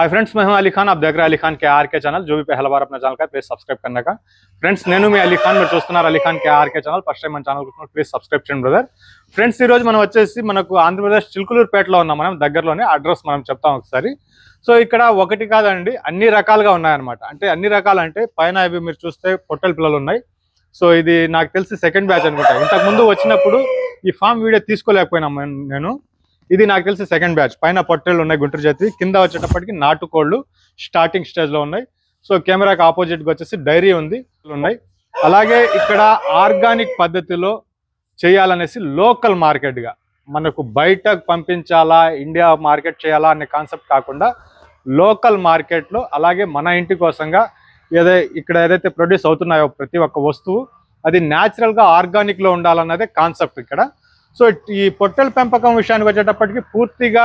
Hi friends మేము అలీ ఖాన్ అప్ దగ్గర అలీ ఖాన్ కే ఆర్కే ఛానల్ జో పహల బార్ అప్నా ఛానల్ ప్లీజ్ సబ్స్క్రైబ్ కన్నా ఫ్రెండ్స్ నేను మీ అలీ ఖాన్ మీరు చూస్తున్నారు అలీ ఖాన్ కే ఆర్కే ఛానల్ ఫస్ట్ టైం మన ఛానల్ చూస్తున్నారు ప్లీజ్ సబ్స్క్రైబ్ చేయండి బ్రదర్ ఫ్రెండ్స్ ఈ రోజు మనం వచ్చేసి మనకు ఆంధ్రప్రదేశ్ చిలుకలూరుపేటలో ఉన్నాం మనం దగ్గరలోనే అడ్రస్ మనం చెప్తాం ఒకసారి। సో ఇక్కడ ఒకటి కాదండి అన్ని రకాలుగా ఉన్నాయన్నమాట। అంటే అన్ని రకాలు అంటే పైన అవి మీరు చూస్తే పొట్టల పిల్లలు ఉన్నాయి. సో ఇది నాకు తెలిసి సెకండ్ బ్యాచ్ అనుకుంటా. ఇంతకుముందు వచ్చినప్పుడు ఈ ఫామ్ వీడియో తీసుకోలేకపోయినా నేను. ఇది నాకు తెలిసి సెకండ్ బ్యాచ్ పైన పొట్టేళ్ళు ఉన్నాయి గుంటూరు జాతి. కింద వచ్చేటప్పటికి నాటుకోళ్ళు స్టార్టింగ్ స్టేజ్లో ఉన్నాయి. సో కెమెరాకి ఆపోజిట్ వచ్చేసి డైరీ ఉంది. ఉన్నాయి. అలాగే ఇక్కడ ఆర్గానిక్ పద్ధతిలో చేయాలనేసి లోకల్ మార్కెట్గా మనకు బయట పంపించాలా ఇండియా మార్కెట్ చేయాలా అనే కాన్సెప్ట్ కాకుండా లోకల్ మార్కెట్లో అలాగే మన ఇంటి కోసంగా ఏదై ఇక్కడ ఏదైతే ప్రొడ్యూస్ అవుతున్నాయో ప్రతి ఒక్క వస్తువు అది న్యాచురల్గా గా ఆర్గానిక్లో ఉండాలన్నదే కాన్సెప్ట్ ఇక్కడ. సో ఈ పొట్టెల పెంపకం విషయానికి వచ్చేటప్పటికి పూర్తిగా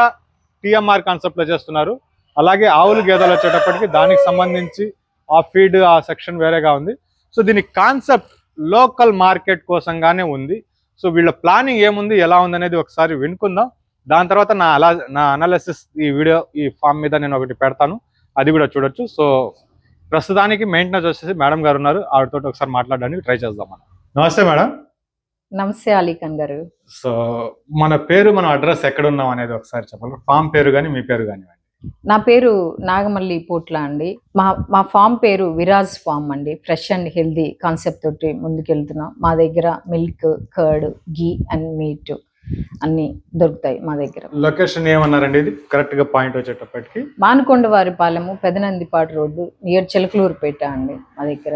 టిఎంఆర్ కాన్సెప్ట్లో చేస్తున్నారు. అలాగే ఆవులు గేదెలు వచ్చేటప్పటికి దానికి సంబంధించి ఆ ఫీడ్ ఆ సెక్షన్ వేరేగా ఉంది. సో దీని కాన్సెప్ట్ లోకల్ మార్కెట్ కోసంగానే ఉంది. సో వీళ్ళ ప్లానింగ్ ఏముంది ఎలా ఉంది అనేది ఒకసారి వినుకుందాం. దాని తర్వాత నా అలా నా అనాలిసిస్ ఈ వీడియో ఈ ఫామ్ మీద నేను ఒకటి పెడతాను. అది కూడా చూడొచ్చు. సో ప్రస్తుతానికి మెయింటెనెన్స్ వచ్చేసి మేడం గారు ఉన్నారు. ఆవిడతో ఒకసారి మాట్లాడడానికి ట్రై చేద్దాం మనం. నమస్తే మేడం. నమస్తే అలీఖాన్ గారు. సో మన పేరు మనం అడ్రస్ ఎక్కడ ఉన్నాం అనేది ఒకసారి చెప్పాలి ఫామ్ పేరు కానీ మీ పేరు కానివ్వండి. నా పేరు నాగమల్లి పోట్ల అండి. మా మా ఫామ్ పేరు విరాజ్ ఫామ్ అండి. ఫ్రెష్ అండ్ హెల్దీ కాన్సెప్ట్ తోటి ముందుకెళ్తున్నాం. మా దగ్గర milk curd ghee and meat అన్ని దొరుకుతాయి మా దగ్గర. లొకేషన్ ఏమన్నారండి ఇది? కరెక్ట్గా పాయింట్ వచ్చేటప్పటికి. మానుకొండ వారిపాలెము పెదనందిపాటు రోడ్డు నియర్ చిలకలూరుపేట అండి మా దగ్గర.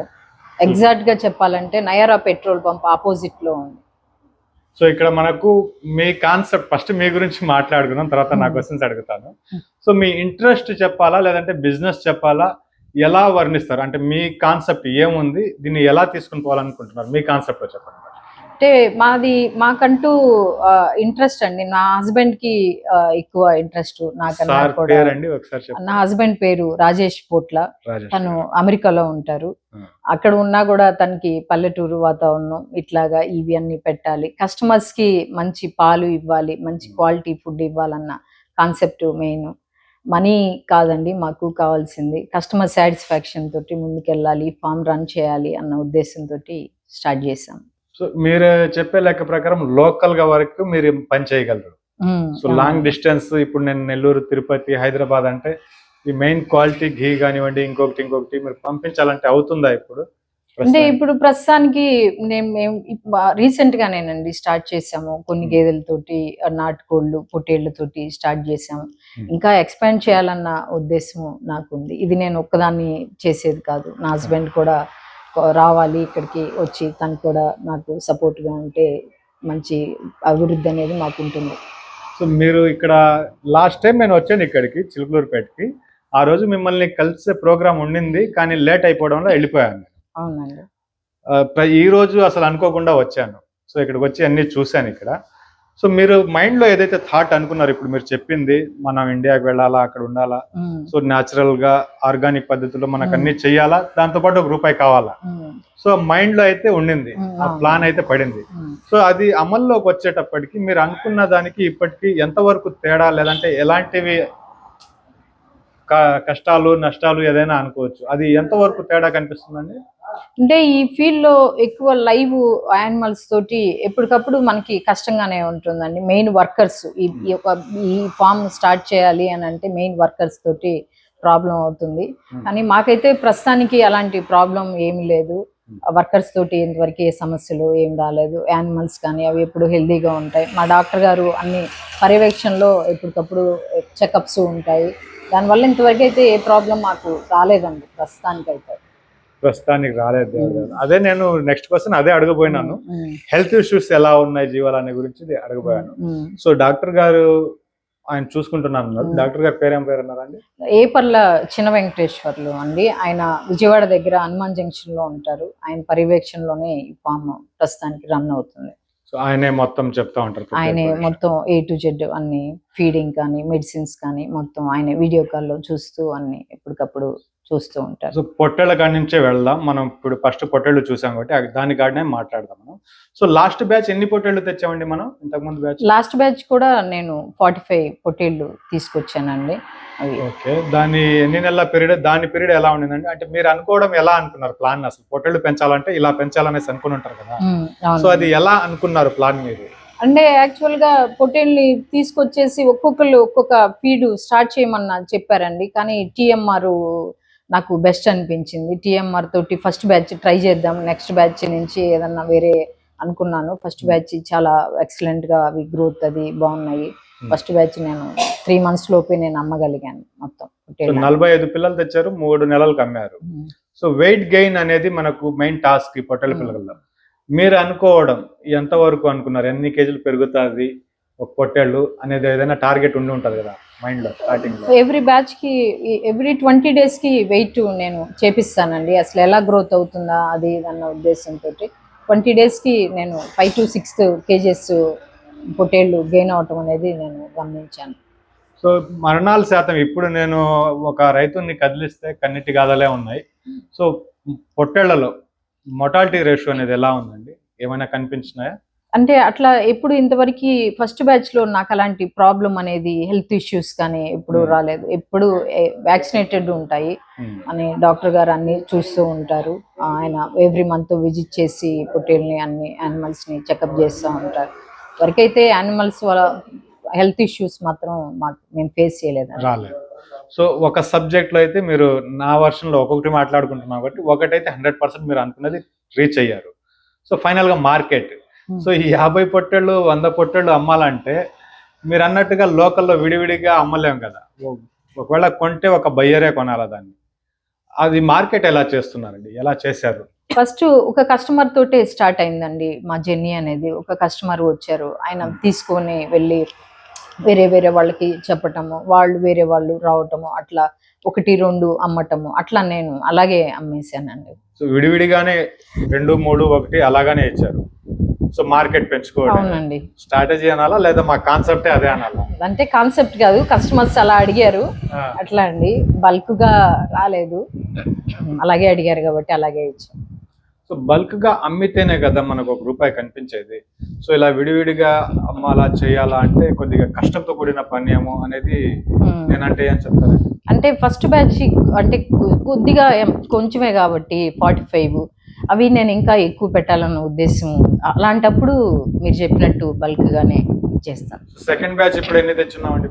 ఎగ్జాక్ట్గా చెప్పాలంటే నయారా పెట్రోల్ పంప్ ఆపోజిట్లో ఉంది. సో ఇక్కడ మనకు మీ కాన్సెప్ట్ ఫస్ట్ మీ గురించి మాట్లాడుకుందాం తర్వాత నా క్వశ్చన్స్ అడుగుతాను. సో మీ ఇంట్రెస్ట్ చెప్పాలా లేదంటే బిజినెస్ చెప్పాలా ఎలా వర్ణిస్తారు? అంటే మీ కాన్సెప్ట్ ఏముంది దీన్ని ఎలా తీసుకుని పోవాలనుకుంటున్నారు? మీ కాన్సెప్ట్ చెప్పండి. అంటే మాది మాకంటూ ఇంట్రెస్ట్ అండి. నా హస్బెండ్కి ఎక్కువ ఇంట్రెస్ట్ నాకన్నా కూడా. నా హస్బెండ్ పేరు రాజేష్ పోట్ల. తను అమెరికాలో ఉంటారు. అక్కడ ఉన్నా కూడా తనకి పల్లెటూరు వాతావరణం ఇట్లాగా ఇవి అన్ని పెట్టాలి. కస్టమర్స్కి మంచి పాలు ఇవ్వాలి మంచి. క్వాలిటీ ఫుడ్ ఇవ్వాలన్న కాన్సెప్ట్ మెయిన్. మనీ కాదండి మాకు కావాల్సింది. కస్టమర్ సాటిస్ఫాక్షన్ తోటి ముందుకెళ్ళాలి ఫామ్ రన్ చేయాలి అన్న ఉద్దేశంతో స్టార్ట్ చేసాం సో మీరు చెప్పే లెక్క ప్రకారం లోకల్గా వరకు మీరు పని చేయగలరు. సో లాంగ్ డిస్టెన్స్ ఇప్పుడు నేను నెల్లూరు తిరుపతి హైదరాబాద్ అంటే ఈ మెయిన్ క్వాలిటీ ఘీ కానివ్వండి ఇంకొకటి ఇంకొకటి మీరు పంపించాలంటే అవుతుందా ఇప్పుడు? అంటే ఇప్పుడు ప్రస్తుతానికి నేను మేము రీసెంట్ గానేనండి స్టార్ట్ చేసాము. కొన్ని Hmm. గేదెలతోటి నాటుకోళ్ళు పొట్టేళ్ళతోటి స్టార్ట్ చేసాము. Hmm. ఇంకా ఎక్స్పాండ్ చేయాలన్న ఉద్దేశం నాకుంది. ఇది నేను ఒక్కదాన్ని చేసేది కాదు. నా హస్బెండ్ కూడా రావాలి ఇక్కడికి వచ్చి తను కూడా నాకు సపోర్ట్గా ఉంటే మంచి అభివృద్ధి అనేది మాకు ఉంటుంది సో మీరు ఇక్కడ లాస్ట్ టైం నేను వచ్చాను ఇక్కడికి చిలుకలూరుపేటకి. ఆ రోజు మిమ్మల్ని కలిసే ప్రోగ్రామ్ ఉండింది కానీ లేట్ అయిపోవడంలో వెళ్ళిపోయాను. అవునండి. ఈ రోజు అసలు అనుకోకుండా వచ్చాను. సో ఇక్కడికి వచ్చి అన్ని చూశాను ఇక్కడ. సో మీరు మైండ్లో ఏదైతే థాట్ అనుకున్నారు ఇప్పుడు మీరు చెప్పింది మనం ఇండియాకి వెళ్ళాలా అక్కడ ఉండాలా సో న్యాచురల్గా ఆర్గానిక్ పద్ధతిలో మనకు. అన్ని చెయ్యాలా దాంతో పాటు ఒక రూపాయి కావాలా. సో మైండ్లో అయితే ఉండింది ఆ. ప్లాన్ అయితే పడింది. సో అది అమల్లోకి వచ్చేటప్పటికి మీరు అనుకున్న దానికి ఇప్పటికి ఎంతవరకు తేడా లేదంటే ఎలాంటివి కష్టాలు నష్టాలు ఏదైనా అనుకోవచ్చు. అది ఎంతవరకు తేడా కనిపిస్తుందండి? అంటే ఈ ఫీల్డ్లో ఎక్కువ లైవ్ యానిమల్స్ తోటి ఎప్పటికప్పుడు మనకి కష్టంగానే ఉంటుందండి. మెయిన్ వర్కర్స్ ఈ ఈ ఫామ్ స్టార్ట్ చేయాలి అని అంటే మెయిన్ వర్కర్స్ తోటి ప్రాబ్లం అవుతుంది. కానీ మాకైతే ప్రస్తుతానికి అలాంటి ప్రాబ్లం ఏమీ లేదు. వర్కర్స్ తోటి ఇంతవరకు ఏ సమస్యలు ఏం రాలేదు. యానిమల్స్ కానీ అవి ఎప్పుడు హెల్దీగా ఉంటాయి. మా డాక్టర్ గారు అన్ని పర్యవేక్షణలో ఎప్పటికప్పుడు చెకప్స్ ఉంటాయి. దానివల్ల ఇంతవరకు అయితే ఏ ప్రాబ్లం మాకు రాలేదండి ప్రస్తుతానికైతే. ప్రస్తుతానికి రాలేదు. అదే నేను నెక్స్ట్ క్వశ్చన్ అదే అడగబోయినాను. హెల్త్ ఇష్యూస్ ఎలా ఉన్నాయి జీవాలనే గురించి అడగబోయాను. సో డాక్టర్ గారు ఆయన చూసుకుంటున్నాను Hmm. డాక్టర్ గారు పేరు పేరు అన్నారండి ఏపర్ల చిన్న వెంకటేశ్వర్లు అండి. ఆయన విజయవాడ దగ్గర హనుమాన్ జంక్షన్లో ఉంటారు. ఆయన పర్యవేక్షణలోనే ఈ ఫామ్ ప్రస్తుతానికి రన్ అవుతుంది. సో ఆయనే మొత్తం చెప్తా ఉంటారు ఆయనే. మొత్తం ఏ టు జెడ్ అన్ని ఫీడింగ్ కానీ మెడిసిన్స్ కానీ మొత్తం ఆయన వీడియో కాల్లో చూస్తూ అన్ని ఎప్పటికప్పుడు చూస్తూ ఉంటారు. సో పొట్టేళ్ళ కాడి నుంచే వెళ్దాం. మనం ఇప్పుడు ఫస్ట్ పొట్టేళ్ళు చూసాం కాబట్టి దాని కాడనే మాట్లాడదాం మనం. సో లాస్ట్ బ్యాచ్ ఎన్ని పొట్టేళ్ళు తెచ్చామండి మనం? ఇంతకుముందు బ్యాచ్ లాస్ట్ బ్యాచ్ కూడా నేను ఫార్టీ ఫైవ్ పొట్టేళ్ళు తీసుకొచ్చానండి ఓకే దాని ఎన్ని నెలల పీరియడ్ దాని పీరియడ్ ఎలా ఉండిందండి? అంటే మీరు అనుకోవడం ఎలా అనుకున్నారు ప్లాన్ అసలు? పొట్టేళ్ళు పెంచాలంటే ఇలా పెంచాలనేసి అనుకుని ఉంటారు కదా. సో అది ఎలా అనుకున్నారు ప్లాన్ మీరు? అంటే యాక్చువల్గా పొట్టేల్ని తీసుకొచ్చేసి ఒక్కొక్కరు ఒక్కొక్క ఫీడ్ స్టార్ట్ చేయమన్నా చెప్పారండి. కానీ టిఎంఆర్ నాకు బెస్ట్ అనిపించింది టిఎంఆర్ తోటి ఫస్ట్ బ్యాచ్ ట్రై చేద్దాం నెక్స్ట్ బ్యాచ్ నుంచి ఏదన్నా వేరే అనుకున్నాను ఫస్ట్ బ్యాచ్ చాలా ఎక్సలెంట్గా అవి గ్రోత్ అది బాగున్నాయి Hmm. ఫస్ట్ బ్యాచ్ నేను త్రీ మంత్స్ లోపే నేను అమ్మగలిగాను మొత్తం. నలభై ఐదు పిల్లలు తెచ్చారు మూడు నెలలకు అమ్మారు. సో వెయిట్ గెయిన్ అనేది మనకు మెయిన్ టాస్క్ ఈ పొట్టేళ్ళ Hmm. పిల్లల్లో మీరు అనుకోవడం ఎంత వరకు అనుకున్నారు ఎన్ని కేజీలు పెరుగుతుంది ఒక పొట్టేళ్ళు అనేది ఏదైనా టార్గెట్ ఉండి ఉంటది కదా మైండ్లో స్టార్టింగ్లో. ఎవ్రీ బ్యాచ్కి ఎవ్రీ ట్వంటీ డేస్కి వెయిట్ నేను చేపిస్తానండి. అసలు ఎలా గ్రోత్ అవుతుందా అది అన్న ఉద్దేశంతో ట్వంటీ డేస్కి నేను ఫైవ్ టు సిక్స్ కేజెస్ పొట్టేళ్ళు గెయిన్ అవటం అనేది నేను గమనించాను. సో మరణాల శాతం ఇప్పుడు నేను ఒక రైతుని కదిలిస్తే కన్నిటి గాథలే ఉన్నాయి. సో పొట్టేళ్ళలో మొటాలిటీ రేషియో అనేది ఎలా ఉందండి? ఏమైనా కనిపించినాయా? అంటే అట్లా ఎప్పుడు ఇంతవరకు ఫస్ట్ బ్యాచ్లో నాకు అలాంటి ప్రాబ్లం అనేది హెల్త్ ఇష్యూస్ కానీ ఎప్పుడు Hmm. రాలేదు. ఎప్పుడు వ్యాక్సినేటెడ్ ఉంటాయి అని డాక్టర్ గారు అన్ని చూస్తూ ఉంటారు. ఆయన ఎవ్రీ మంత్ విజిట్ చేసి పొట్టేల్ని అన్ని యానిమల్స్ని చెకప్ చేస్తూ ఉంటారు. వరకైతే యానిమల్స్ వాళ్ళ హెల్త్ ఇష్యూస్ మాత్రం మాకు మేము ఫేస్ చేయలేదు. రాలేదు. సో ఒక సబ్జెక్ట్లో అయితే మీరు నా వర్షన్లో ఒక్కొక్కటి మాట్లాడుకుంటున్నాం కాబట్టి ఒకటైతే హండ్రెడ్ పర్సెంట్ మీరు అనుకున్నది రీచ్ అయ్యారు. సో ఫైనల్గా మార్కెట్. సో ఈ యాభై పొట్టేళ్ళు వంద పొట్టేళ్ళు అమ్మాలంటే మీరు అన్నట్టుగా లోకల్లో విడివిడిగా అమ్మలేం కదా. ఓ- ఒకవేళ కొంటే ఒక బయ్యరే కొనాలా దాన్ని? అది మార్కెట్ ఎలా చేస్తున్నారండి? ఎలా చేశారు? ఫస్ట్ ఒక కస్టమర్ తోటే స్టార్ట్ అయిందండి మా జర్నీ అనేది. ఒక కస్టమర్ వచ్చారు. ఆయన తీసుకొని వెళ్ళి వేరే వేరే వాళ్ళకి చెప్పటము వాళ్ళు వేరే వాళ్ళు రావటము అట్లా ఒకటి రెండు అమ్మటము అట్లా నేను అలాగే అమ్మేశానండి. సో విడివిడిగానే రెండు మూడు ఒకటి అలాగానే ఇచ్చారు. సో మార్కెట్ పెంచుకోవడం. స్ట్రాటజీ అనాలా లేదా మా కాన్సెప్టే అదే అనాలా? అంటే కాన్సెప్ట్ కాదు కస్టమర్స్ అలా అడిగారు. అట్లా అండి. బల్క్గా రాలేదు. అలాగే అడిగారు కాబట్టి అలాగే ఇచ్చాం. సో బల్క్గా అమ్మితేనే కదా మనకు ఒక రూపాయి కనిపించేది. సో ఇలా విడివిడిగా అమ్మాలా చేయాలా అంటే కొద్దిగా కష్టంతో కూడిన పని ఏమో అనేది. నేనంటే ఏం చెప్తాను? అంటే ఫస్ట్ బ్యాచ్ అంటే కొద్దిగా కొంచెమే కాబట్టి ఫార్టీ ఫైవ్ అవి నేను ఇంకా ఎక్కువ పెట్టాలన్న ఉద్దేశం అలాంటప్పుడు మీరు చెప్పినట్టు బల్క్ గానే ఇచ్చేస్తాను. సెకండ్ బ్యాచ్ ఇప్పుడు ఎన్ని తెచ్చున్నామండి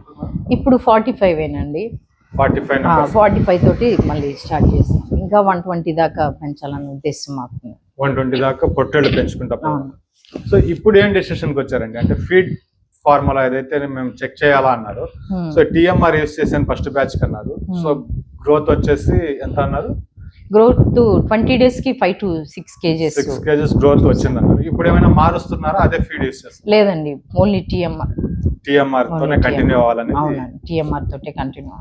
ఇప్పుడు ఫార్టీ ఫైవ్ ఏనండి ఫార్టీ ఫైవ్ ఫార్టీ ఫైవ్ తోటి మళ్ళీ స్టార్ట్ చేస్తాం. ఇంకా వన్ ట్వంటీ దాకా పెంచాలన్న ఉద్దేశం మాకు. వన్ ట్వంటీ దాకా పొట్టేళ్ళు పెంచుకుంటాం. సో ఇప్పుడు ఏం డెసిషన్కి వచ్చారండి? అంటే ఫీడ్ ఫార్ములా ఏదైతే మేము చెక్ చేయాలా అన్నారు. సో టిఎంఆర్ యూస్ చేసాను ఫస్ట్ బ్యాచ్ కన్నారు. సో గ్రోత్ వచ్చేసి ఎంత అన్నారు? గ్రోత్ ట్వంటీ డేస్కి five to six kgs. Six kgs growth వచ్చింది అన్నారు ఇప్పుడు ఏమైనా మారుస్తున్నారా? అదే ఫీడ్ యూస్ చేస్తారు లేదండి. ఓన్లీ టిఎంఆర్ టిఎంఆర్ తోనే కంటిన్యూ అవునండి. టిఎంఆర్ తోటే కంటిన్యూ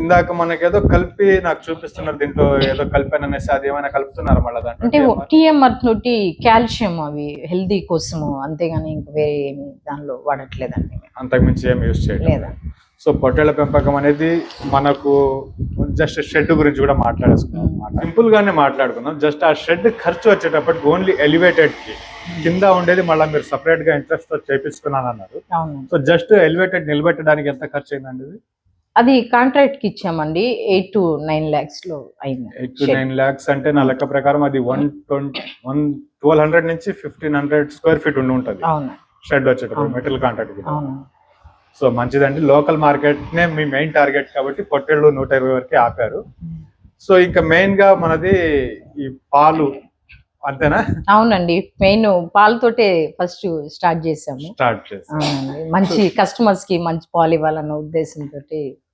ఇందాక మనకి ఏదో కలిపి నాకు చూపిస్తున్నారు దీంట్లో ఏదో కలిపాను అనేసి అది ఏమైనా కలుపుతున్నారా మళ్ళీ దాంట్లో? అంటే? టిఎంఆర్? తోటి కాల్షియం అవి హెల్దీ కోసము అంతేగాని ఇంక వేరే ఏమి దానిలో వాడట్లేదండి అంతకుమించి ఏం యూస్ చేయడం లేదా సో పొట్టేళ్ళ పెంపకం అనేది మనకు జస్ట్ షెడ్ గురించి కూడా మాట్లాడేసుకున్నాం అనమాట సింపుల్ గానే మాట్లాడుకున్నాం జస్ట్ ఆ షెడ్ ఖర్చు వచ్చేటప్పటికి ఓన్లీ ఎలివేటెడ్కి. కింద ఉండేది మళ్ళీ మీరు సపరేట్గా ఇంట్రెస్ట్తో చేపించుకున్నాను అన్నారు. సో జస్ట్ ఎలివేటెడ్ నిలబెట్టడానికి ఎంత ఖర్చు అయిందండి అది కాంట్రాక్ట్కి ఇచ్చామండి. ఎయిట్ టు నైన్ లాక్స్లో అయింది. ఎయిట్ టు నైన్ ల్యాక్స్ అంటే నా లెక్క ప్రకారం అది one twenty one twelve hundred నుంచి ఫిఫ్టీన్ హండ్రెడ్ స్క్వేర్ ఫీట్ ఉండి ఉంటుంది. షెడ్ వచ్చేటప్పుడు. మెటల్ కాంట్రాక్ట్ అవును. సో మంచిదండి. లోకల్ మార్కెట్ నే మీ మెయిన్ టార్గెట్ కాబట్టి పొట్టేళ్ళు నూట ఇరవై వరకు ఆపారు. సో ఇంకా మెయిన్గా మనది ఈ పాలు అంతేనా? అవునండి. మెయిన్ పాలతోటే ఫస్ట్ స్టార్ట్ చేసాము. స్టార్ట్ చేసి. అవునండి. మంచి కస్టమర్స్కి మంచి పాలు ఇవ్వాలన్న ఉద్దేశంతో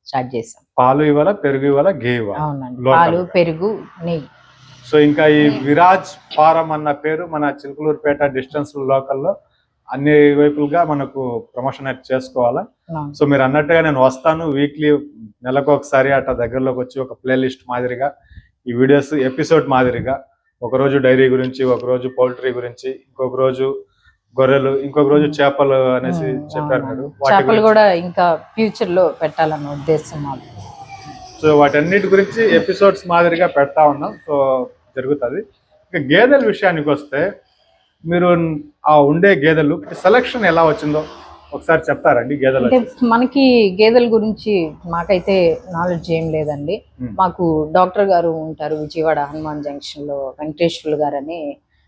స్టార్ట్ చేసాం. పాలు ఇవ్వాలా పెరుగు ఇవ్వాలా గే ఇవ్వాలా? అవునండి. పాలు పెరుగు నెయ్యి సో ఇంకా ఈ విరాజ్ ఫారం అన్న పేరు మన చిలుకలూరుపేట డిస్టెన్స్ లోకల్లో అన్ని వైపులుగా మనకు ప్రమోషన్ అయితే చేసుకోవాలా. సో మీరు అన్నట్టుగా నేను వస్తాను వీక్లీ నెలకు ఒకసారి అట్లా దగ్గరలోకి వచ్చి ఒక ప్లే లిస్ట్ మాదిరిగా ఈ వీడియోస్ ఎపిసోడ్ మాదిరిగా ఒక రోజు డైరీ గురించి ఒక రోజు పౌల్ట్రీ గురించి ఇంకొక రోజు గొర్రెలు ఇంకొక రోజు చేపలు అనేసి చెప్పారు చేపలు కూడా ఇంకా ఫ్యూచర్లో పెట్టాలన్న ఉద్దేశం సో వాటన్నిటి గురించి ఎపిసోడ్స్ మాదిరిగా పెడతా ఉన్నాం. సో జరుగుతుంది. ఇక గేదెల విషయానికి వస్తే మీరు ఆ ఉండే గేదెలు సెలక్షన్ ఎలా వచ్చిందో ఒకసారి చెప్తారండి గేదెలు అంటే. మనకి గేదెల గురించి మాకైతే నాలెడ్జ్ ఏం లేదండి Hmm. మాకు డాక్టర్ గారు ఉంటారు విజయవాడ హనుమాన్ జంక్షన్లో వెంకటేశ్వర్లు గారు అని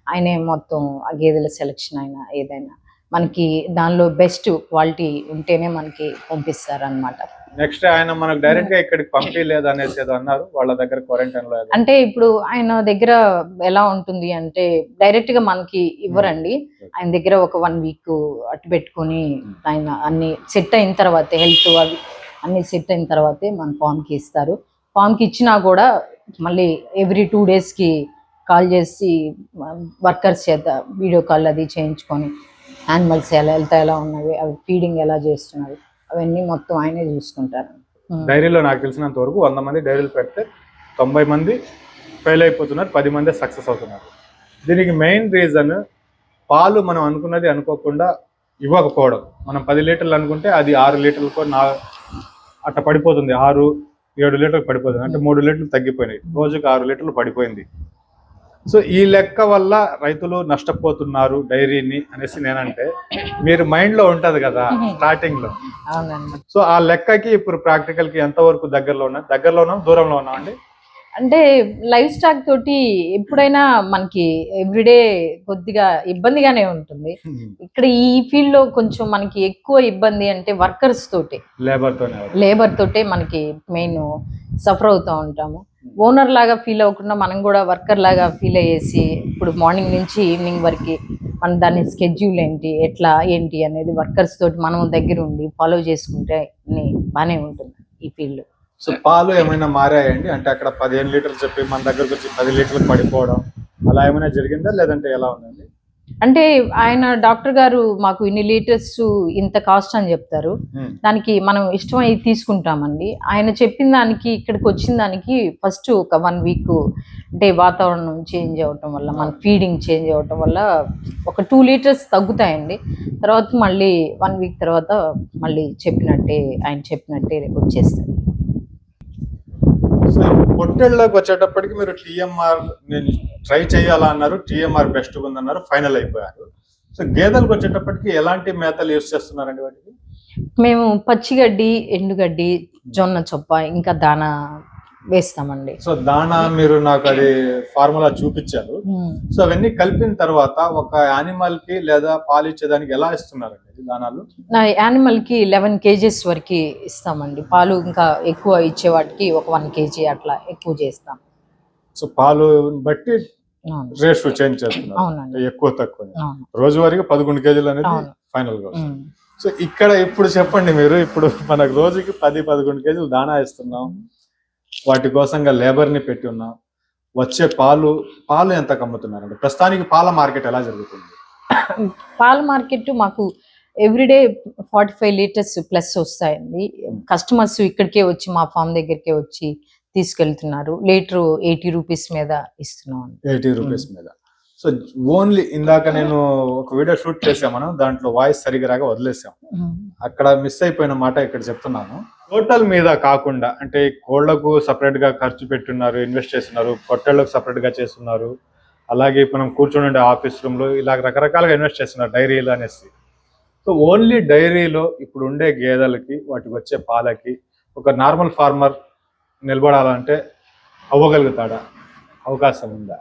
ఆయనే మొత్తం ఆ గేదెల సెలక్షన్ అయినా ఏదైనా మనకి దానిలో బెస్ట్ క్వాలిటీ ఉంటేనే మనకి పంపిస్తారు అనమాట నెక్స్ట్ ఆయన మనకు డైరెక్ట్గా ఇక్కడికి పంపించలేదు అనేసి ఏదో అన్నారు. వాళ్ళ దగ్గర క్వారంటైన్లో. అంటే ఇప్పుడు ఆయన దగ్గర ఎలా ఉంటుంది అంటే డైరెక్ట్గా మనకి ఇవ్వరండి. ఆయన దగ్గర ఒక వన్ వీక్ అట్టు పెట్టుకొని ఆయన అన్ని సెట్ అయిన తర్వాత హెల్త్ అవి అన్ని సెట్ అయిన తర్వాతే మన ఫామ్కి ఇస్తారు. ఫామ్కి ఇచ్చినా కూడా మళ్ళీ ఎవ్రీ టూ డేస్కి కాల్ చేసి వర్కర్స్ చేత వీడియో కాల్ అది చేయించుకొని యానిమల్స్ ఎలా వెళ్తా ఎలా ఉన్నవి అవి ఫీడింగ్ ఎలా చేస్తున్నారు. అవన్నీ మొత్తం ఆయనే చూసుకుంటారు. డైరీలో నాకు తెలిసినంత వరకు వంద మంది డైరీలు పెడితే తొంభై మంది ఫెయిల్ అయిపోతున్నారు పది మంది సక్సెస్ అవుతున్నారు. దీనికి మెయిన్ రీజన్ పాలు మనం అనుకున్నది అనుకోకుండా ఇవ్వకపోవడం. మనం పది లీటర్లు అనుకుంటే అది ఆరు లీటర్లకు నా అట్ట పడిపోతుంది. ఆరు ఏడు లీటర్లు పడిపోతుంది. అంటే మూడు లీటర్లు తగ్గిపోయినాయి. రోజుకి ఆరు లీటర్లు పడిపోయింది. సో ఈ లెక్క వల్ల రైతులు నష్టపోతున్నారు డైరీని అనేసి నేనంటే మీరు మైండ్లో ఉంటది కదా స్టార్టింగ్లో సో ఆ లెక్కకి ఇప్పుడు ప్రాక్టికల్కి ఎంత వరకు దగ్గరలో ఉన్నా దగ్గరలో ఉన్నాం దూరంలో ఉన్నాం అండి? అంటే లైఫ్ స్టాక్ తోటి ఎప్పుడైనా మనకి ఎవ్రీడే కొద్దిగా ఇబ్బందిగానే ఉంటుంది. ఇక్కడ ఈ ఫీల్డ్లో కొంచెం మనకి ఎక్కువ ఇబ్బంది అంటే వర్కర్స్ తోటి. లేబర్ తోనే. లేబర్ తోటే మనకి మెయిన్ సఫర్ అవుతూ ఉంటాము. ఓనర్ లాగా ఫీల్ అవ్వకుండా మనం కూడా వర్కర్ లాగా ఫీల్ అయ్యేసి ఇప్పుడు మార్నింగ్ నుంచి ఈవినింగ్ వరకు మన దాని స్కెడ్యూల్ ఏంటి ఎట్లా ఏంటి అనేది వర్కర్స్ తోటి మనం దగ్గర ఉండి ఫాలో చేసుకుంటే బాగానే ఉంటుంది ఈ ఫీల్డ్. సో పాలు ఏమైనా మారాయండి? అంటే అక్కడ పదిహేను లీటర్లు చెప్పి మన దగ్గరకు వచ్చి పది లీటర్లు పడిపోవడం అలా ఏమైనా జరిగిందా? లేదంటే ఎలా ఉంది? అంటే ఆయన డాక్టర్ గారు మాకు ఇన్ని లీటర్స్ ఇంత కాస్ట్ అని చెప్తారు. దానికి మనం ఇష్టమై తీసుకుంటామండి. ఆయన చెప్పిన దానికి ఇక్కడికి వచ్చిన దానికి ఫస్ట్ ఒక వన్ వీక్ అంటే వాతావరణం చేంజ్ అవ్వటం వల్ల మన ఫీడింగ్ చేంజ్ అవ్వటం వల్ల ఒక టూ లీటర్స్ తగ్గుతాయండి. తర్వాత మళ్ళీ వన్ వీక్ తర్వాత మళ్ళీ చెప్పినట్టే ఆయన చెప్పినట్టే వచ్చేస్తుంది సో ఇప్పుడు వచ్చేటప్పటికి మీరు టీఎంఆర్ నేను ట్రై చేయాలా అన్నారు టీఎంఆర్ బెస్ట్ ఉందన్నారు ఫైనల్ అయిపోయారు. సో గేదెలకు వచ్చేటప్పటికి ఎలాంటి మేతలు యూస్ చేస్తున్నారండి వాటికి? మేము పచ్చిగడ్డి ఎండుగడ్డి జొన్న చొప్ప ఇంకా దానా వేస్తామండి. సో దానా మీరు నాకు అది ఫార్ములా చూపించారు. సో అవన్నీ కలిపిన తర్వాత ఒక యానిమల్కి లేదా పాలు ఇచ్చేదానికి ఎలా ఇస్తున్నారండి ఇది దానాలు? నా యానిమల్కి లెవెన్ కేజెస్ వరకు ఇస్తామండి. పాలు ఇంకా ఎక్కువ ఇచ్చే వాటికి ఒక వన్ కేజీ అట్లా ఎక్కువ చేస్తాం. సో పాలు బట్టి రేషియో చేంజ్ చేస్తున్నారు. ఎక్కువ తక్కువ. రోజువారీగా పదకొండు కేజీలు అనేది. ఫైనల్గా. సో ఇక్కడ ఇప్పుడు చెప్పండి మీరు. ఇప్పుడు మనకు రోజుకి పది పదకొండు కేజీలు దానా ఇస్తున్నాం. వాటి కోసంగా లేబర్ని పెట్టి ఉన్నాం. వచ్చే పాలు పాలు ఎంత కమ్ముతున్నారండి? ప్రస్తుతానికి పాల మార్కెట్ ఎలా జరుగుతుంది? పాల మార్కెట్ మాకు everyday forty five litres plus వస్తాయండి. కస్టమర్స్ ఇక్కడికే వచ్చి మా ఫామ్ దగ్గరికే వచ్చి తీసుకెళ్తున్నారు. లీటర్ ఎయిటీ రూపీస్ మీద ఇస్తున్నాం ఎయిటీ రూపీస్ మీద. సో ఓన్లీ ఇందాక నేను ఒక వీడియో షూట్ చేసాం మనం దాంట్లో వాయిస్ సరిగా రాగా వదిలేసాం అక్కడ మిస్ అయిపోయిన మాట ఇక్కడ చెప్తున్నాను. టోటల్ మీద కాకుండా అంటే కోళ్ళకు సపరేట్గా ఖర్చు పెట్టున్నారు ఇన్వెస్ట్ చేస్తున్నారు పొట్టేళ్ళకు సపరేట్గా చేస్తున్నారు అలాగే మనం కూర్చొని ఆఫీస్ రూమ్లో ఇలా రకరకాలుగా ఇన్వెస్ట్ చేస్తున్నారు డైరీలు అనేసి. సో ఓన్లీ డైరీలో ఇప్పుడు ఉండే గేదెలకి వాటికి వచ్చే పాలకి ఒక నార్మల్ ఫార్మర్ నిలబడాలంటే అవ్వగలుగుతాడా? అవకాశం ఉందా?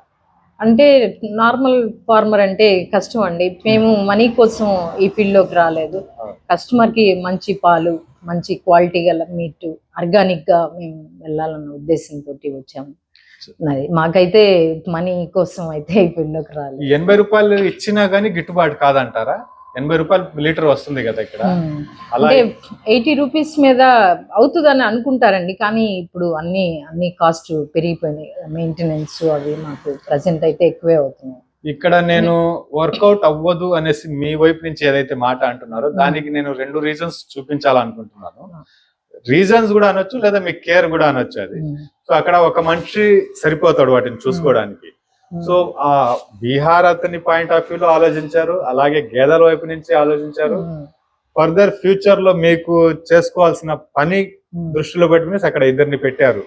అంటే నార్మల్ ఫార్మర్ అంటే కష్టం అండి. మేము మనీ కోసం ఈ ఫీల్డ్లోకి రాలేదు. కస్టమర్కి మంచి పాలు మంచి క్వాలిటీ గల మీట్ ఆర్గానిక్గా మేము వెళ్ళాలన్న ఉద్దేశంతో వచ్చాము అది మాకైతే మనీ కోసం అయితే లోకి రాలేదు. ఎనభై రూపాయలు ఇచ్చినా గానీ గిట్టుబాటు కాదంటారా? ఎనభై రూపాయలు లీటర్ వస్తుంది కదా ఇక్కడ. ఉమ్. అలా అంటే ఎయిటీ రూపీస్ మీద అవుతుందని అనుకుంటారండి. కానీ ఇప్పుడు అన్ని అన్ని కాస్ట్ పెరిగిపోయినాయి. మెయింటెనెన్స్ అవి మాకు ప్రజెంట్ అయితే ఎక్కువే అవుతున్నాయి. ఇక్కడ నేను వర్కౌట్ అవ్వదు అనేసి మీ వైపు నుంచి ఏదైతే మాట అంటున్నారో దానికి నేను రెండు రీజన్స్ చూపించాలనుకుంటున్నాను. రీజన్స్ కూడా అనొచ్చు లేదా మీ కేర్ కూడా అనొచ్చు అది. సో అక్కడ ఒక మనిషి సరిపోతాడు వాటిని చూసుకోవడానికి. సో ఆ బీహార్ అతని పాయింట్ ఆఫ్ వ్యూలో ఆలోచించారు అలాగే గేదెల వైపు నుంచి ఆలోచించారు. ఫర్దర్ ఫ్యూచర్లో మీకు చేసుకోవాల్సిన పని దృష్టిలో పెట్టుకుని అక్కడ ఇద్దరిని పెట్టారు.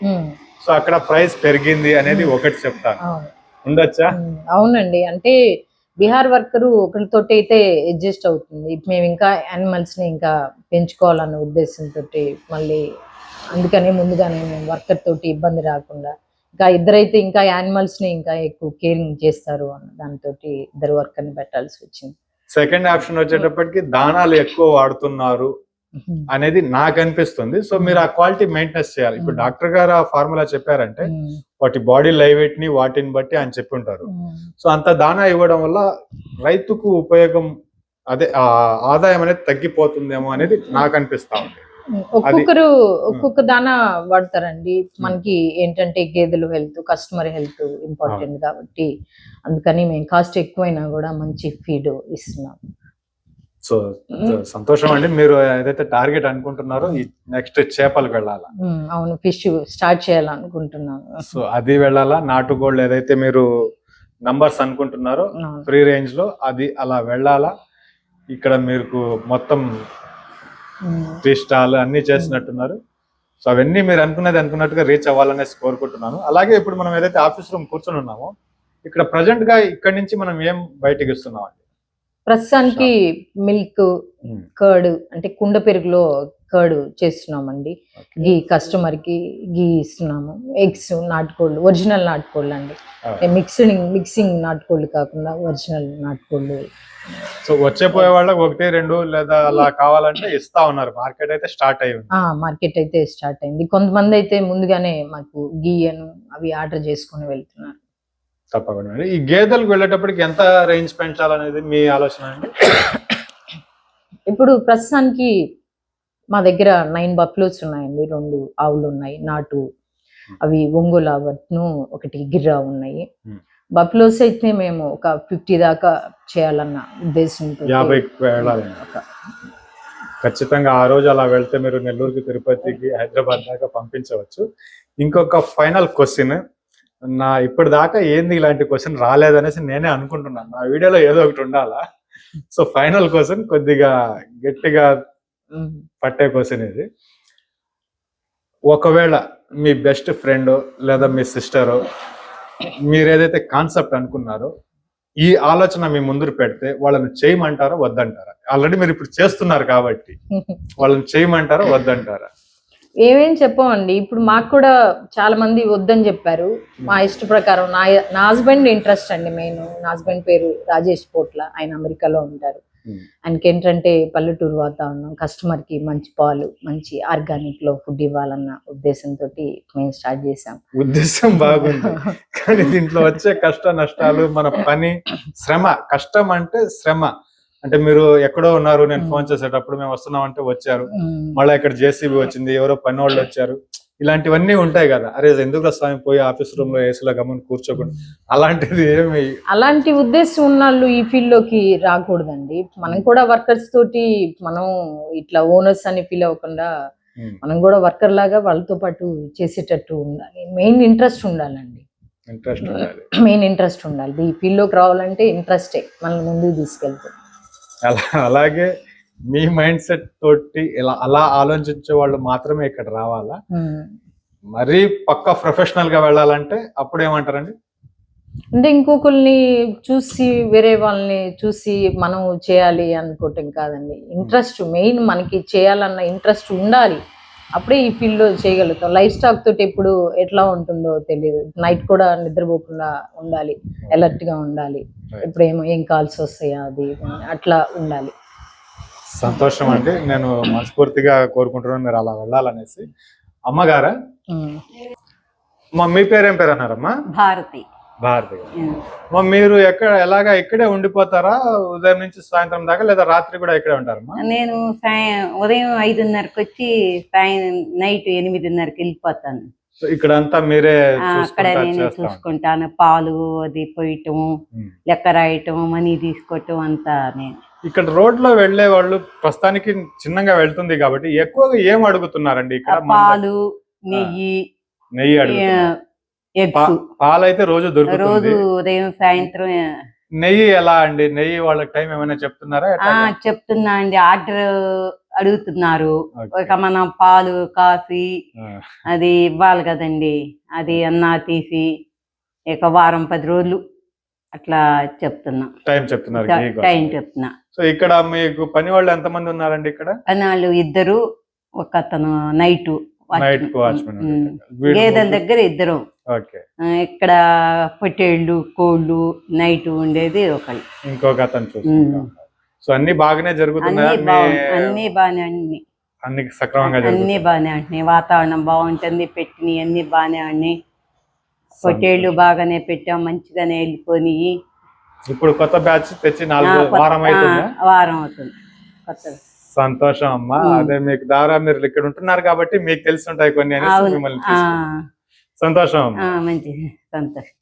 సో అక్కడ ప్రైస్ పెరిగింది అనేది ఒకటి చెప్తాను. ఉండొచ్చా? అవునండి. అంటే బీహార్ వర్కరు ఒకరితోటి అయితే అడ్జస్ట్ అవుతుంది. మేము ఇంకా యానిమల్స్ని ఇంకా పెంచుకోవాలన్న ఉద్దేశంతో మళ్ళీ అందుకనే ముందుగానే మేము వర్కర్ తోటి ఇబ్బంది రాకుండా ఇంకా ఇద్దరైతే ఇంకా యానిమల్స్ని ఇంకా ఎక్కువ కేరింగ్ చేస్తారు అన్న దాంతో ఇద్దరు వర్కర్ని పెట్టాల్సి వచ్చింది. సెకండ్ ఆప్షన్ వచ్చేటప్పటికి దానాలు ఎక్కువ వాడుతున్నారు. అనేది నాకు అనిపిస్తుంది. సో మీరు ఆ క్వాలిటీ మెయింటెనెన్స్ చేయాలి. ఇప్పుడు. డాక్టర్ గారు ఆ ఫార్ములా చెప్పారంటే వాటి బాడీ లైవ్ వెయిట్ని వాటిని బట్టి ఆయన చెప్పి ఉంటారు. సో అంత దానా ఇవ్వడం వల్ల రైతుకు ఉపయోగం అదే ఆదాయం అనేది తగ్గిపోతుందేమో అనేది నాకు అనిపిస్తా ఉంది. ఒక్కొక్కరు ఒక్కొక్క దానా వాడతారండి. మనకి ఏంటంటే గేదెలు హెల్త్ కస్టమర్ హెల్త్ ఇంపార్టెంట్ కాబట్టి అందుకని మేము కాస్ట్ ఎక్కువైనా కూడా మంచి ఫీడ్ ఇస్తున్నాం. సో సంతోషం అండి మీరు ఏదైతే టార్గెట్ అనుకుంటున్నారో ఈ నెక్స్ట్ చేపలకు వెళ్ళాలా? అవును ఫిష్ స్టార్ట్ చేయాలనుకుంటున్నాను. సో అది వెళ్ళాలా? నాటుకోళ్ళు ఏదైతే మీరు నంబర్స్ అనుకుంటున్నారో. ఫ్రీ రేంజ్లో అది అలా వెళ్ళాలా? ఇక్కడ మీకు మొత్తం ఉమ్, టీ స్టాల్ అన్ని చేసినట్టున్నారు. సో అవన్నీ మీరు అనుకున్నది అనుకున్నట్టుగా రీచ్ అవ్వాలనేసి కోరుకుంటున్నాను. అలాగే ఇప్పుడు మనం ఏదైతే ఆఫీస్ రూమ్ కూర్చొని ఉన్నామో ఇక్కడ ప్రజెంట్గా ఇక్కడ నుంచి మనం ఏం బయటకి ఇస్తున్నాం అండి ప్రస్తుతానికి మిల్క్ కర్డ్ అంటే కుండ పెరుగులో కర్డ్ చేస్తున్నామండి. గీ కస్టమర్కి గీ ఇస్తున్నాము. ఎగ్స్ నాటుకోళ్ళు ఒరిజినల్ నాటుకోళ్ళు అండి మిక్సింగ్ మిక్సింగ్ నాటుకోళ్ళు కాకుండా ఒరిజినల్ నాటుకోళ్ళు. సో వచ్చే పోయే వాళ్ళకి ఒకటి రెండు లేదా అలా కావాలంటే ఇస్తా ఉన్నారు. మార్కెట్ అయితే స్టార్ట్ అయి ఉంది ఆ మార్కెట్ అయితే స్టార్ట్ అయింది. కొంతమంది అయితే ముందుగానే మాకు గీయను అవి ఆర్డర్ చేసుకుని వెళ్తున్నారు. తప్పకుండా. ఈ గేదెలకు వెళ్ళేటప్పటికి ఎంత రేంజ్ పెంచాలనేది మీ ఆలోచన అండి? ఇప్పుడు ప్రస్తుతానికి మా దగ్గర నైన్ బఫ్లోస్ ఉన్నాయండి. రెండు ఆవులు ఉన్నాయి నాటు. అవి ఒంగోలు ఆవట్ను ఒకటి గిర్రా ఉన్నాయి. Hmm. బఫ్లోస్ అయితే మేము ఒక ఫిఫ్టీ దాకా చేయాలన్న ఉద్దేశంతో వెళ్ళాలండి. ఒక- ఖచ్చితంగా ఆ రోజు అలా వెళ్తే మీరు నెల్లూరుకి తిరుపతికి హైదరాబాద్ దాకా పంపించవచ్చు. ఇంకొక ఫైనల్ క్వశ్చన్ నా ఇప్పటి దాకా ఏంది ఇలాంటి క్వశ్చన్ రాలేదనేసి నేనే అనుకుంటున్నాను. నా వీడియోలో ఏదో ఒకటి ఉండాలా? సో ఫైనల్ క్వశ్చన్ కొద్దిగా గట్టిగా పట్టే క్వశ్చన్ ఇది. ఒకవేళ మీ బెస్ట్ ఫ్రెండ్ లేదా మీ సిస్టర్ మీరు ఏదైతే కాన్సెప్ట్ అనుకున్నారో ఈ ఆలోచన మీ ముందు పెడితే వాళ్ళని చేయమంటారా? వద్దంటారా? ఆల్రెడీ మీరు ఇప్పుడు చేస్తున్నారు కాబట్టి వాళ్ళని చేయమంటారా? వద్దంటారా? ఏమేం చెప్పమండి? ఇప్పుడు మాకు కూడా చాలా మంది వద్దని చెప్పారు. మా ఇష్ట ప్రకారం నా నా హస్బెండ్ ఇంట్రెస్ట్ అండి మెయిన్ నా హస్బెండ్ పేరు రాజేష్ పోట్ల. ఆయన అమెరికాలో ఉంటారు. ఆయనకి ఏంటంటే పల్లెటూరు వాతావరణం కస్టమర్కి మంచి పాలు మంచి ఆర్గానిక్లో ఫుడ్ ఇవ్వాలన్న ఉద్దేశంతో మేము స్టార్ట్ చేసాం ఉద్దేశం బాగుంది. కానీ దీంట్లో వచ్చే కష్ట నష్టాలు మన పని శ్రమ. కష్టం అంటే శ్రమ. అంటే మీరు ఎక్కడో ఉన్నారు నేను ఫోన్ చేసేటప్పుడు మేము వస్తున్నాం అంటే వచ్చారు మళ్ళీ ఇక్కడ జేసీబీ వచ్చింది ఎవరో పని వాళ్ళు వచ్చారు. ఇలాంటివన్నీ ఉంటాయి కదా. అరే ఎందుకు స్వామి పోయి ఆఫీస్ రూమ్లో ఏసీలో గమని కూర్చోకుండా అలాంటిది ఏమి అలాంటి ఉద్దేశం ఉన్న వాళ్ళు ఈ ఫీల్డ్లోకి రాకూడదండి. మనం కూడా వర్కర్స్ తోటి మనం ఇట్లా ఓనర్స్ అని ఫీల్ అవ్వకుండా మనం కూడా వర్కర్ లాగా వాళ్ళతో పాటు చేసేటట్టు ఉండాలి. మెయిన్ ఇంట్రెస్ట్ ఉండాలండి. ఇంట్రెస్ట్ మెయిన్ ఇంట్రెస్ట్ ఉండాలి. ఈ ఫీల్డ్లోకి రావాలంటే ఇంట్రెస్టే. మనల్ని ముందుకు తీసుకెళ్తాం. అలా అలాగే మీ మైండ్ సెట్ తోటి ఇలా అలా ఆలోచించే వాళ్ళు మాత్రమే ఇక్కడ రావాలా. మరీ పక్క ప్రొఫెషనల్గా వెళ్ళాలంటే అప్పుడు ఏమంటారండి? అంటే ఇంకొకరిని చూసి వేరే వాళ్ళని చూసి మనం చేయాలి అనుకోవటం కాదండి. ఇంట్రెస్ట్ మెయిన్ మనకి చేయాలన్న ఇంట్రెస్ట్ ఉండాలి. అప్పుడే ఈ ఫీల్డ్లో చేయగలుగుతాం. లైఫ్ స్టాక్ తోటి ఎప్పుడు ఎట్లా ఉంటుందో తెలియదు నైట్ కూడా నిద్రపోకుండా ఉండాలి. అలర్ట్గా ఉండాలి. ఇప్పుడు ఏమో ఏం కాల్స్ వస్తాయా అది అట్లా ఉండాలి. సంతోషం అండి. నేను మనస్ఫూర్తిగా కోరుకుంటున్నాను మీరు అలా వెళ్ళాలనేసి. అమ్మగారా. మా మీ పేరు ఏం పేరు అన్నారమ్మా? భారతి. భారతి గారు. మా మీరు ఎక్కడ ఎలాగా ఇక్కడే ఉండిపోతారా? ఉదయం నుంచి సాయంత్రం దాకా లేదా రాత్రి కూడా ఇక్కడే ఉంటారమ్మా? నేను సాయం ఉదయం ఐదున్నరకు వచ్చి సాయం నైట్ ఎనిమిదిన్నరకి వెళ్ళిపోతాను. ఇక్కడ అంతా మీరే అక్కడ నేను. చూసుకుంటాను. పాలు అది పోయటం. లెక్క రాయటం మనీ తీసుకోవటం అంతా నేను. ఇక్కడ రోడ్లో వెళ్ళే వాళ్ళు ప్రస్తుతానికి చిన్నగా వెళ్తుంది కాబట్టి ఎక్కువగా ఏం అడుగుతున్నారండి ఇక్కడ? పాలు నెయ్యి నెయ్యి పాలైతే రోజు రోజు ఉదయం సాయంత్రం నెయ్యి ఎలా అండి? నెయ్యి వాళ్ళకి టైం ఏమైనా చెప్తున్నారా? చెప్తున్నా అండి. ఆర్డర్ అడుగుతున్నారు. ఒక మనం పాలు కాఫీ అది ఇవ్వాలి కదండి. అది అన్నా తీసి ఇక వారం పది రోజులు అట్లా చెప్తున్నా. టైం చెప్తున్నారు. టైం చెప్తున్నా. సో ఇక్కడ మీకు పని వాళ్ళు ఎంతమంది ఉన్నారండి ఇక్కడ? అని వాళ్ళు ఇద్దరు ఒక అతను నైట్ నైట్కు వాచ్మెన్ గేదెల దగ్గర ఇద్దరు. ఇక్కడ పొట్టేళ్ళు కోళ్ళు నైట్ ఉండేది ఒకళ్ళు. ఇంకొక అతను సో అన్ని బాగానే జరుగుతున్నాయా? అన్ని బాగానే అన్ని అన్ని. సక్రమంగా అన్ని బాగానే ఉంటున్నాయి వాతావరణం బాగుంటుంది పెట్టినవి అన్ని బాగానే ఉన్నాయి పొట్టేళ్ళు బాగానే పెట్టాం మంచిగానే వెళ్ళిపోయి ఇప్పుడు కొత్త బ్యాచ్ తెచ్చి నాలుగు వారం అవుతుందా? వారం అవుతుంది. కొత్తగా సంతోషం అమ్మా. అదే మీకు ద్వారా మీరు ఇక్కడ ఉంటున్నారు కాబట్టి మీకు తెలిసి ఉంటాయి కొన్ని అనేసి మిమ్మల్ని. సంతోషం. మంచిది. సంతోషం.